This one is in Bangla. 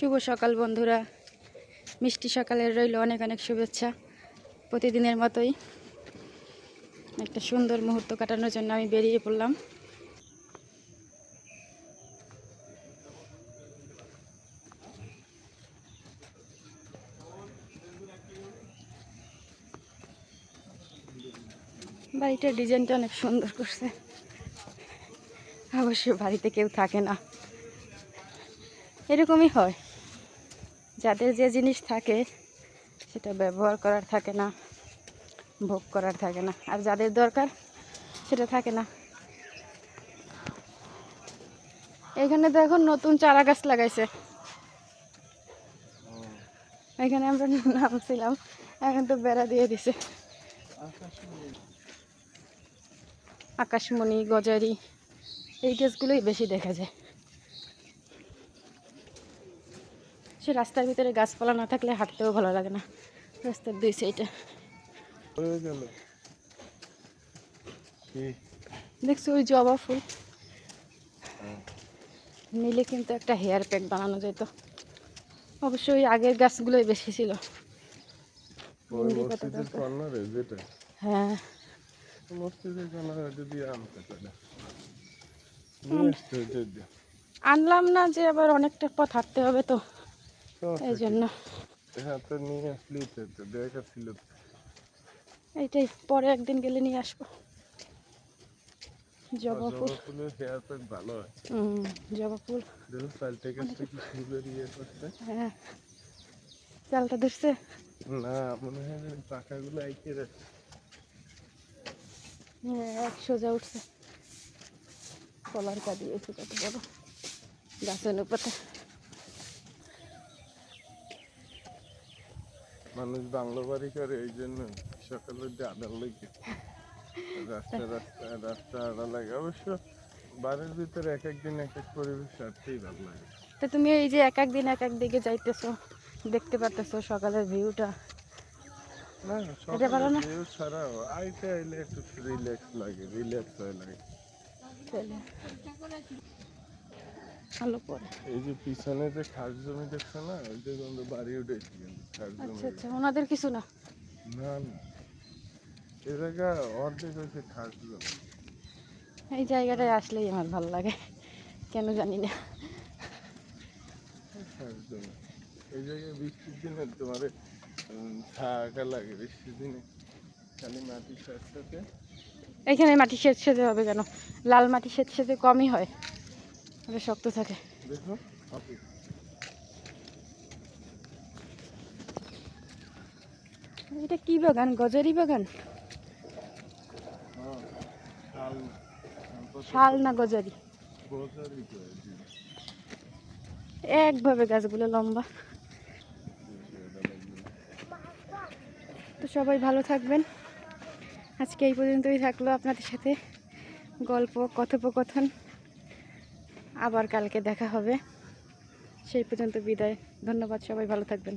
শুভ সকাল বন্ধুরা। মিষ্টি সকালের রইল অনেক অনেক শুভেচ্ছা প্রতিদিনের মতোই। একটা সুন্দর মুহূর্ত কাটানোর জন্য আমি বেরিয়ে পড়লাম। বাড়িটার ডিজাইনটা অনেক সুন্দর করছে। অবশ্য বাড়িতে কেউ থাকে না। এরকমই হয়। যাদের যে জিনিস থাকে, সেটা ব্যবহার করার থাকে না, ভোগ করার থাকে না। আর যাদের দরকার, সেটা থাকে না। এখানে তো এখন নতুন চারা গাছ লাগাইছে। এখানে আমরা নামছিলাম, এখন তো বেড়া দিয়ে দিছে। আকাশমণি, গজারি, এই গাছগুলোই বেশি দেখা যায়। সে রাস্তার ভিতরে গাছপালা না থাকলে হাঁটতেও ভালো লাগে না। রাস্তার দুই সাইডে দেখছ ওই জবা ফুল? নিলে কিন্তু একটা হেয়ার প্যাক বানানো যেত। অবশ্যই ওই আগের গাছগুলোই বেশি ছিল। হ্যাঁ। আনলাম না যে আবার অনেকটা পথ হাঁটতে হবে তো। এই জন্য। এইটাই পরে একদিন গেলে নিয়ে আসব। জবা ফুল। ভালো হুম জবা ফুল। হ্যাঁ। চালটা ধরছে। না মনে হয় যেন পাখাগুলো আইকে রাখছে হ্যাঁ এক সোজা উঠছে। কলার কত বড়। গাছের উপরে মানুষ বাংলা বাড়ি করে এই জন্য সকালে যে আদার লাগে। রাস্তা রাস্তা রাস্তা আদা লাগে। অবশ্য বাড়ির ভিতরে এক একদিন এক এক পরিবেশ আসতেই ভালো লাগে। তো তুমি এই যে এক এক দিন এক এক দিকে যাইতেছো দেখতে পারতেছো সকালের ভিউটা। না এটা ভালো না? সকালে view ছাড়াও আইতে আইলে একটু রিল্যাক্স লাগে রিল্যাক্স হয় লাগে। ভালো পরে এই যে পিছনে যে খাস জমি দেখছ না ওই যে বাড়ি উঠেছি খাস জমি। আচ্ছা আচ্ছা ওনাদের কিছু না? না না। এ জায়গা অর্ধেক হয়েছে খাস জমি। এই জায়গাটায় আসলেই আমার ভালো লাগে কেন জানি না। খাস জমি। এই জায়গায় বৃষ্টির দিনে তোমার থাকা লাগে বৃষ্টির দিনে। খালি মাটি সাথে এইখানে মাটি সেচ সেচে হবে কেন? লাল মাটি সেচ সেচে কমই হয়। ওটা শক্ত থাকে। দেখো এটা কি বাগান? গজারি বাগান? হ্যাঁ শাল না গজারি? একভাবে গাছগুলো লম্বা। তো সবাই ভালো থাকবেন। আজকে এই পর্যন্তই থাকল আপনাদের সাথে। গল্প কথোপকথন। আবার কালকে দেখা হবে। সেই পর্যন্ত বিদায়। ধন্যবাদ সবাই ভালো থাকবেন।